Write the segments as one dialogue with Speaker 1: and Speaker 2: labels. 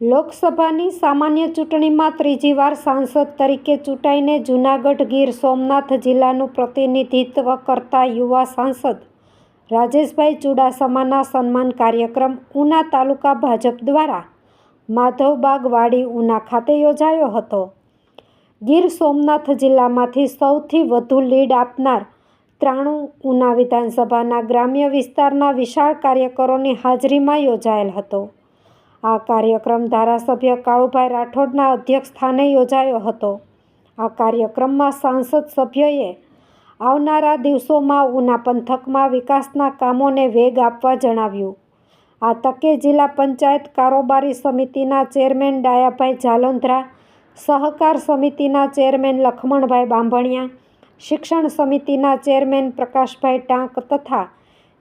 Speaker 1: લોકસભાની સામાન્ય ચૂંટણીમાં ત્રીજી વાર સાંસદ તરીકે ચૂંટાઈને જૂનાગઢ ગીર સોમનાથ જિલ્લાનું પ્રતિનિધિત્વ કરતા યુવા સાંસદ. રાજેશભાઈ ચુડાસમાના સન્માન કાર્યક્રમ ઉના તાલુકા ભાજપ દ્વારા. માધવબાગ વાડી ઉના ખાતે યોજાયો હતો. ગીર સોમનાથ જિલ્લામાંથી સૌથી વધુ લીડ આપનાર ત્રાણું ઉના વિધાનસભાના ગ્રામ્ય વિસ્તારના વિશાળ કાર્યકરોની હાજરીમાં યોજાયેલ હતો. આ કાર્યક્રમ ધારાસભ્ય કાળુભાઈ રાઠોડના અધ્યક્ષસ્થાને યોજાયો હતો. આ કાર્યક્રમમાં સાંસદ સભ્યએ આવનારા દિવસોમાં ઉના પંથકમાં વિકાસના કામોને વેગ આપવા જણાવ્યું. આ તકે જિલ્લા પંચાયત કારોબારી સમિતિના ચેરમેન ડાયાભાઈ જાલોંધરા, સહકાર સમિતિના ચેરમેન લખમણભાઈ બાંભણિયા, શિક્ષણ સમિતિના ચેરમેન પ્રકાશભાઈ ટાંક તથા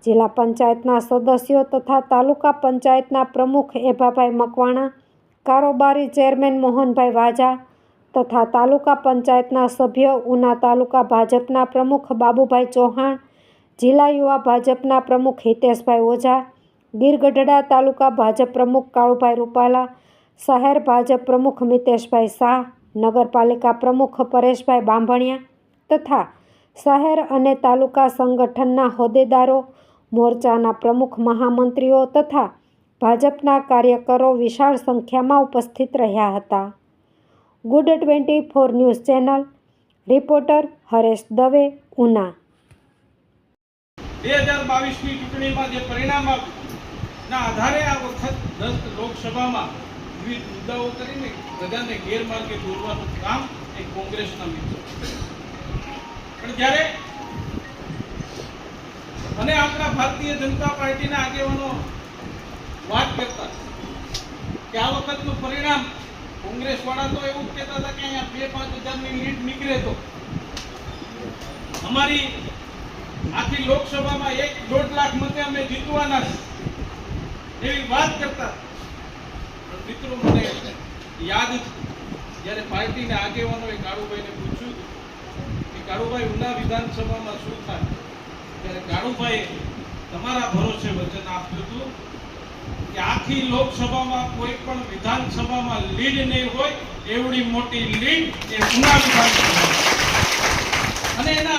Speaker 1: જિલ્લા પંચાયતના સદસ્યો તથા તાલુકા પંચાયતના પ્રમુખ એભાભાઈ મકવાણા, કારોબારી ચેરમેન મોહનભાઈ વાજા તથા તાલુકા પંચાયતના સભ્યો ઉના તાલુકા ભાજપના પ્રમુખ બાબુભાઈ ચૌહાણ, જિલ્લા યુવા ભાજપના પ્રમુખ હિતેશભાઈ ઓઝા, ગીરગઢડા તાલુકા ભાજપ પ્રમુખ કાળુભાઈ રૂપાલા, શહેર ભાજપ પ્રમુખ મિતેશભાઈ શાહ, નગરપાલિકા પ્રમુખ પરેશભાઈ બાંભણિયા તથા શહેર અને તાલુકા સંગઠનના હોદ્દેદારો મોરચાના પ્રમુખ મહામંત્રીઓ તથા ભાજપના કાર્યકરો વિશાળ સંખ્યામાં ઉપસ્થિત રહ્યા હતા. Good twenty four news channel, reporter Haresh Dave, Una.
Speaker 2: બે હજાર બાવીસની ચૂંટણીમાં જે પરિણામ આવ્યું, ના આધારે આ વખત દસ લોકસભામાં વિવિધ મુદ્દાઓ કરીને પ્રજાને ગેરમાર્ગે દોરવાનું કામ એ કોંગ્રેસના મિત્રો પણ જ્યારે અને આપણા ભારતીય જનતા પાર્ટીના આગેવાનો વાત કરતા કે આ વખતનું પરિણામ કોંગ્રેસ વાળા તો એવું કહેતા હતા કે અહીંયા બે, પાંચ હજારની લીડ નીકળે તો. અમારી આખી લોકસભામાં એક દોઢ લાખ મતે અમે જીતવાના એવી વાત કરતા. મિત્રો, મને યાદ જ્યારે પાર્ટીના આગેવાનોએ કાળુભાઈને પૂછ્યું કે કાળુભાઈ, ઉના વિધાનસભામાં શું થાય? કાળુભાઈએ તમારા ભરોસે વચન આપ્યું હતું કે આખી લોકસભામાં કોઈ પણ વિધાનસભામાં લીડ નહીં હોય, એવડી મોટી લીડ એ ઉના વિધાનસભા અને એના